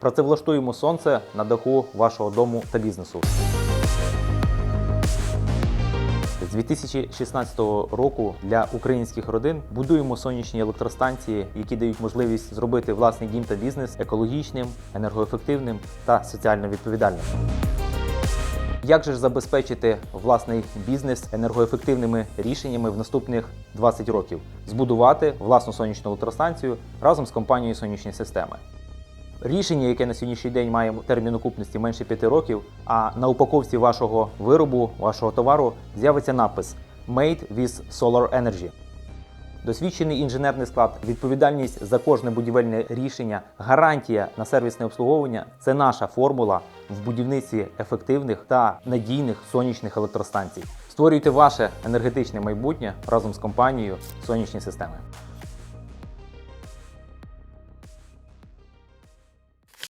Працевлаштуємо сонце на даху вашого дому та бізнесу. З 2016 року для українських родин будуємо сонячні електростанції, які дають можливість зробити власний дім та бізнес екологічним, енергоефективним та соціально відповідальним. Як же ж забезпечити власний бізнес енергоефективними рішеннями в наступних 20 років? Збудувати власну сонячну електростанцію разом з компанією Сонячні системи. Рішення, яке на сьогоднішній день має термін окупності менше 5 років, а на упаковці вашого виробу, вашого товару з'явиться напис Made with Solar Energy. Досвідчений інженерний склад, відповідальність за кожне будівельне рішення, гарантія на сервісне обслуговування це наша формула в будівництві ефективних та надійних сонячних електростанцій. Створюйте ваше енергетичне майбутнє разом з компанією Сонячні системи.